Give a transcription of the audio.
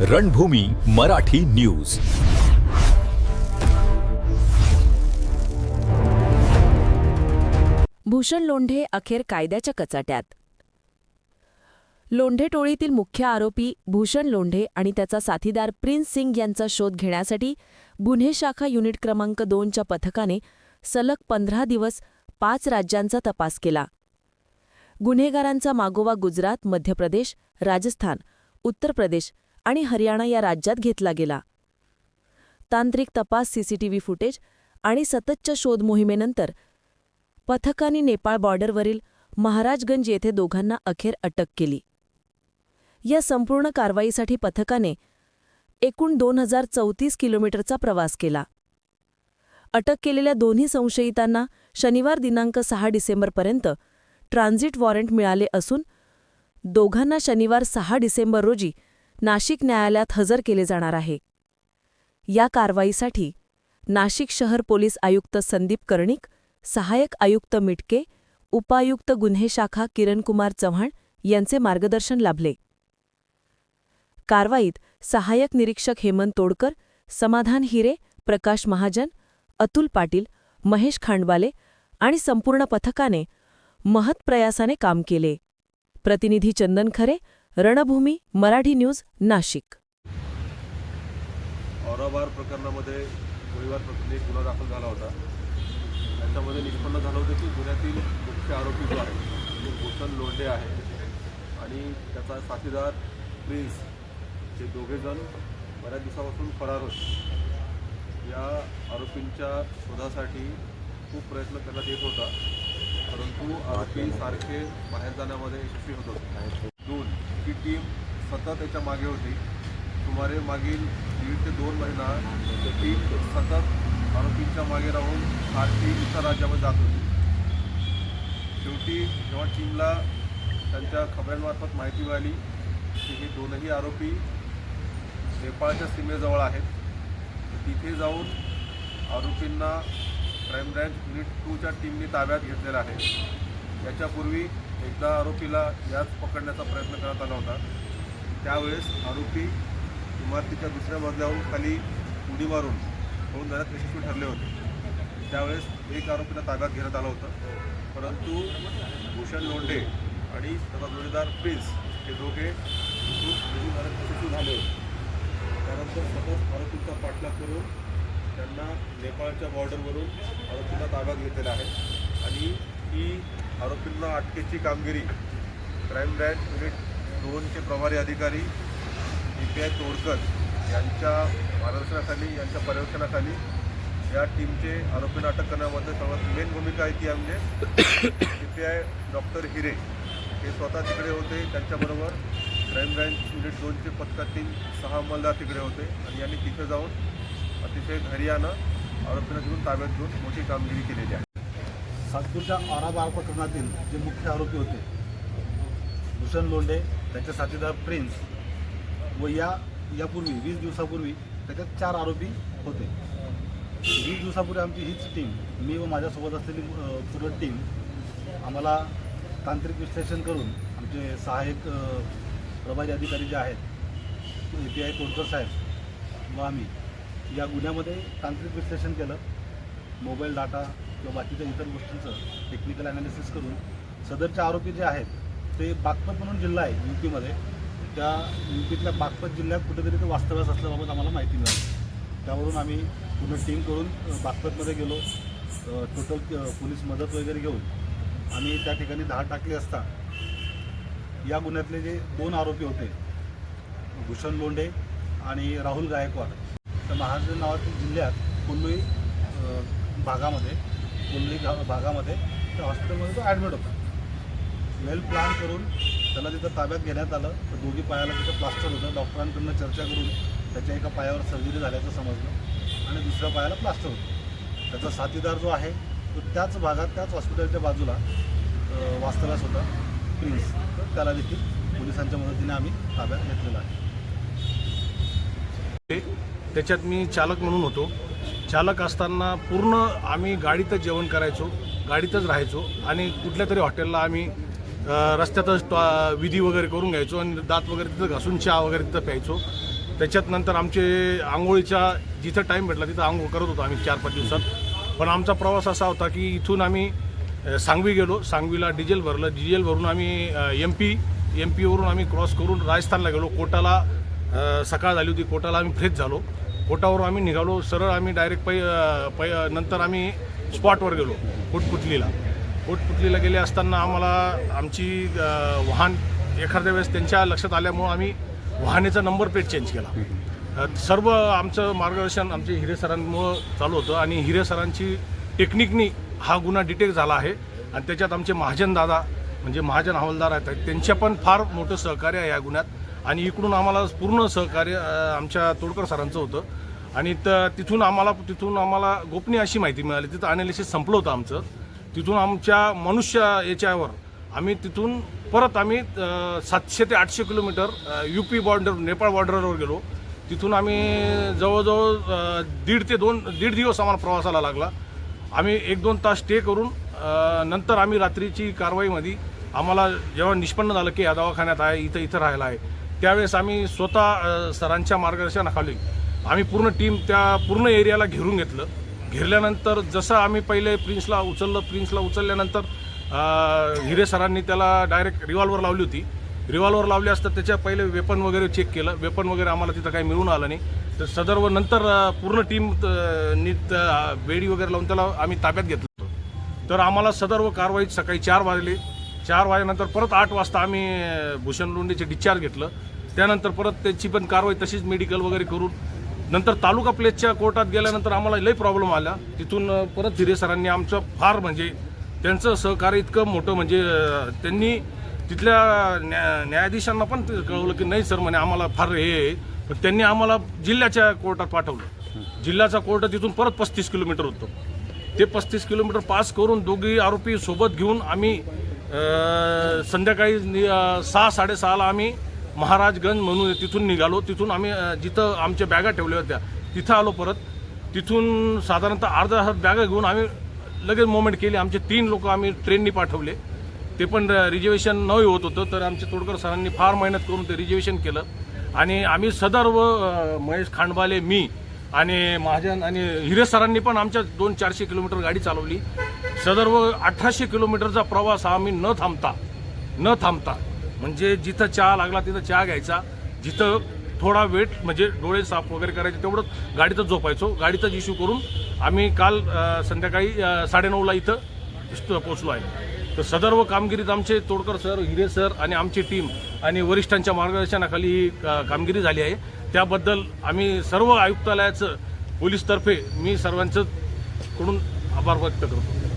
रणभूमी Marathi news. Bhushan Londhe अखेर कायद्याच्या कचाट्यात. लोंढे टोळीतील मुख्य आरोपी भूषण लोंढे आणि त्याचा साथीदार प्रिन्स सिंग यांचा शोध घेण्यासाठी गुन्हे शाखा युनिट क्रमांक दोनच्या पथकाने सलग पंधरा दिवस पाच राज्यांचा तपास केला. गुन्हेगारांचा मागोवा गुजरात मध्य प्रदेश राजस्थान उत्तर प्रदेश आणि हरियाणा या राज्यात घेतला गेला. तांत्रिक तपास सीसीटीव्ही फुटेज आणि सततच्या शोध मोहिमेनंतर पथकाने नेपाळ बॉर्डरवरील महाराजगंज येथे दोघांना अखेर अटक केली. या संपूर्ण कारवाईसाठी पथकाने एकूण दोन हजार चौतीस किलोमीटरचा प्रवास केला. अटक केलेल्या दोन्ही संशयितांना शनिवार दिनांक सहा डिसेंबरपर्यंत ट्रान्झिट वॉरंट मिळाले असून दोघांना शनिवार सहा डिसेंबर रोजी नाशिक न्यायालयात हजर केले जाणार आहे. या कारवाईसाठी नाशिक शहर पोलीस आयुक्त संदीप कर्णिक सहाय्यक आयुक्त मिटके उपायुक्त गुन्हे शाखा किरणकुमार चव्हाण यांचे मार्गदर्शन लाभले. कारवाईत सहाय्यक निरीक्षक हेमंत तोडकर समाधान हिरे प्रकाश महाजन अतुल पाटील महेश खांडवाले आणि संपूर्ण पथकाने महत् प्रयासाने काम केले. प्रतिनिधी चंदन खरे रणभूमी मराठी न्यूज नाशिक. औराबार प्रकरणामध्ये गोळीबार प्रकरणी गुन्हा दाखल झाला होता. त्याच्यामध्ये निष्पन्न झालं होतं की गुन्ह्यातील मुख्य आरोपी जो आहे म्हणजे भूषण लोंढे आहे आणि त्याचा साथीदार प्रिन्स हे दोघेजण बऱ्याच दिवसापासून फरार होते. या आरोपींच्या शोधासाठी खूप प्रयत्न करण्यात येत होता परंतु आरोपी सारखे बाहेर जाण्यामध्ये यशस्वी होत होते. दोन टीम सतत याच्या मागे होती. सुमारे मागील दीड ते दोन महिना टीम सतत आरोपींच्या मागे राहून सारखी इतर राज्यामध्ये जात होती. शेवटी जेव्हा टीमला त्यांच्या खबऱ्यांमार्फत माहिती मिळाली की हे दोनही आरोपी नेपाळच्या सीमेजवळ आहेत तर तिथे जाऊन आरोपींना क्राईम ब्रँच युनिट टूच्या टीमने ताब्यात घेतलेलं आहे. याच्यापूर्वी एकदा आरोपीला याच पकडण्याचा प्रयत्न करण्यात आला होता. त्यावेळेस आरोपी इमारतीच्या दुसऱ्या मजल्यावरून खाली उडी मारून होऊन जाण्यात यशस्वी ठरले होते. त्यावेळेस एक आरोपीला ताब्यात घेण्यात आलं होतं. परंतु भूषण लोंढे आणि त्याचा जोडीदार प्रिन्स हे दोघे खूप निघून जाण्यात यशस्वी झाले होते. त्यानंतर सतत आरोपींचा पाठलाग करून त्यांना नेपाळच्या बॉर्डरवरून आरोपींना ताब्यात घेतलेला आहे. आणि ही आरोपींना अटकेची कामगिरी. क्राईम ब्रँच युनिट दोनचे प्रभारी अधिकारी डी पी आय तोडकर यांच्या मार्गदर्शनाखाली यांच्या पर्यवेक्षणाखाली या टीमचे आरोपींना अटक करण्यामध्ये सर्वात मेन भूमिका आहे ती म्हणजे D P I doctor Hire हे स्वतः तिकडे होते त्यांच्याबरोबर क्राईम ब्रँच युनिट दोनचे पथकातील सहा अंमलदार तिकडे होते आणि यांनी तिथे जाऊन अतिशय धैर्यानं आरोपींना घेऊन ताब्यात घेऊन मोठी कामगिरी केलेली आहे. सातपूरच्या औराबार प्रकरणातील जे मुख्य आरोपी होते भूषण लोंढे त्याचे साथीदार प्रिन्स व या यापूर्वी वीस दिवसापूर्वी त्याच्यात चार आरोपी होते. वीस दिवसापूर्वी आमची हीच टीम मी व माझ्यासोबत असलेली पूर्ण टीम आम्हाला तांत्रिक विश्लेषण करून आमचे सहाय्यक प्रभारी अधिकारी जे आहेत ए पी आय तोडकर साहेब व आम्ही या गुन्ह्यामध्ये तांत्रिक विश्लेषण केलं. मोबाईल डाटा किंवा बाकीच्या इतर गोष्टींचं टेक्निकल ॲनालिसिस करून सदरचे आरोपी जे आहेत ते बागपत म्हणून जिल्हा आहे यू पीमध्ये त्या यू पीतल्या बागपत जिल्ह्यात कुठेतरी ते वास्तव्यास असल्याबाबत आम्हाला माहिती मिळाली. त्यावरून आम्ही पूर्ण टीम करून बागपतमध्ये गेलो. टोटल पोलीस मदत वगैरे घेऊन आम्ही त्या ठिकाणी धाड टाकली असता. या गुन्ह्यातले जे दोन आरोपी होते भूषण लोंढे आणि राहुल गायकवाड तर महाराष्ट्र नावातील जिल्ह्यात कोल्लोई भागामध्ये कुंडली गाव भागामध्ये त्या हॉस्पिटलमध्ये तो ॲडमिट होता. वेल प्लॅन करून त्याला तिथं ताब्यात घेण्यात आलं. तर दोघी पायाला तिथं प्लास्टर होतं. डॉक्टरांकडून चर्चा करून त्याच्या एका पायावर सर्जरी झाल्याचं समजलं आणि दुसऱ्या पायाला प्लास्टर होतं. त्याचा साथीदार जो आहे तो त्याच भागात त्याच हॉस्पिटलच्या बाजूला वास्तव्यास होता. प्रिन्स तर त्याला देखील पोलिसांच्या मदतीने आम्ही ताब्यात घेतलेला आहे. त्याच्यात मी चालक म्हणून होतो. चालक असताना पूर्ण आम्ही गाडीतच जेवण करायचो गाडीतच राहायचो आणि कुठल्या तरी हॉटेलला आम्ही रस्त्यातच टॉ- विधी वगैरे करून घ्यायचो आणि दात वगैरे तिथं घासून चहा वगैरे तिथं प्यायचो. त्याच्यात नंतर आमचे आंघोळीच्या जिथं टाईम भेटला तिथं आंघोळ करत होतो आम्ही चार पाच दिवसात. पण आमचा प्रवास असा होता की इथून आम्ही सांगवी गेलो. सांगवीला डिझेल भरलं. डिझेल भरून आम्ही एम पी एम पीवरून आम्ही क्रॉस करून राजस्थानला गेलो. कोटाला सकाळ झाली होती. कोटाला आम्ही फ्रेश झालो. कोटावरून आम्ही निघालो सरळ आम्ही डायरेक्ट पै पै नंतर आम्ही स्पॉटवर गेलो कोटपुतलीला कोटपुतलीला गेले असताना आम्हाला आमची वाहन एखाद्या वेळेस त्यांच्या लक्षात आल्यामुळं आम्ही वाहनेचा नंबर प्लेट चेंज केला. सर्व आमचं मार्गदर्शन आमचे हिरे सरांमुळं चालू होतं आणि हिरे सरांची टेक्निकनी हा गुन्हा डिटेक्ट झाला आहे. आणि त्याच्यात आमचे महाजन दादा म्हणजे महाजन हवालदार आहेत त्यांच्या पण फार मोठं सहकार्य आहे या गुन्ह्यात. आणि इकडून आम्हाला पूर्ण सहकार्य आमच्या तोडकर सरांचं होतं. आणि त तिथून आम्हाला तिथून आम्हाला गोपनीय अशी माहिती मिळाली. तिथं अनालिसिस संपलं होतं आमचं. तिथून आमच्या मनुष्य याच्यावर आम्ही तिथून परत आम्ही सातशे ते आठशे kilometre U P border Nepal बॉर्डरवर गेलो. तिथून आम्ही जवळजवळ दीड ते दोन दीड दिवस आम्हाला प्रवासाला लागला. आम्ही एक दोन तास स्टे करून नंतर आम्ही रात्रीची कारवाईमध्ये आम्हाला जेव्हा निष्पन्न झालं की या दवाखान्यात आहे इथं इथं राहायला आहे त्यावेळेस आम्ही स्वतः सरांच्या मार्गदर्शनाखाली आम्ही पूर्ण टीम त्या पूर्ण एरियाला घेरून घेतलं. घेरल्यानंतर जसं आम्ही पहिले प्रिन्सला उचललं प्रिन्सला उचलल्यानंतर हिरे सरांनी त्याला डायरेक्ट रिव्हॉल्वर लावली होती. रिव्हॉल्वर लावली असता त्याच्या पहिले वेपन वगैरे चेक केलं. वेपन वगैरे आम्हाला तिथं काही मिळून आलं नाही. तर सदर्व नंतर पूर्ण टीम नीट बेडी वगैरे लावून त्याला आम्ही ताब्यात घेतलं होतं. तर आम्हाला सदर्व कारवाईत सकाळी चार वाजले. चार वाजेनंतर परत आठ वाजता आम्ही भूषण लोंढेचे डिस्चार्ज घेतलं. त्यानंतर परत त्याची पण कारवाई तशीच मेडिकल वगैरे करून नंतर तालुका प्लेसच्या कोर्टात गेल्यानंतर आम्हाला लई प्रॉब्लेम आला. तिथून परत हिरे सरांनी आमचं फार म्हणजे त्यांचं सहकार्य इतकं मोठं म्हणजे त्यांनी तिथल्या न्या न्यायाधीशांना पण ते कळवलं की नाही सर म्हणे आम्हाला फार हे आहे. पण त्यांनी आम्हाला जिल्ह्याच्या कोर्टात पाठवलं. जिल्ह्याचा कोर्ट तिथून परत पस्तीस किलोमीटर होतं. ते पस्तीस किलोमीटर पास करून दोघी आरोपी सोबत घेऊन आम्ही संध्याकाळी नि- सहा साडेसहाला आम्ही महाराजगंज म्हणून तिथून निघालो. तिथून आम्ही जिथं आमच्या बॅगा ठेवल्या होत्या तिथं आलो परत. तिथून साधारणतः अर्धा तास बॅगा घेऊन आम्ही लगेच मोमेंट केली. आमचे तीन लोक आम्ही ट्रेननी पाठवले. ते पण रिजर्वेशन न होत होतं तर आमच्या तोडकर सरांनी फार मेहनत करून ते रिजर्वेशन केलं. आणि आम्ही सदर्व महेश खांडबाले मी आणि महाजन आणि हिरे सरांनी पण आमच्या दोन चारशे किलोमीटर गाडी चालवली. सदर्व अठराशे किलोमीटरचा प्रवास हा आम्ही न थांबता न थांबता म्हणजे जिथं चहा लागला तिथं चहा घ्यायचा जिथं थोडा वेट म्हणजे डोळे साफ वगैरे करायचे तेवढं गाडीतच झोपायचो. गाडीतच इश्यू करून आम्ही काल संध्याकाळी साडेनऊला इथं पोचलो आहे. तर सदर्व कामगिरीत आमचे तोडकर सर हिरे सर आणि आमची टीम आणि वरिष्ठांच्या मार्गदर्शनाखाली ही का- कामगिरी झाली आहे. त्याबद्दल आम्ही सर्व आयुक्तालयाचं पोलीसतर्फे मी सर्वांचं कडून आभार व्यक्त करतो.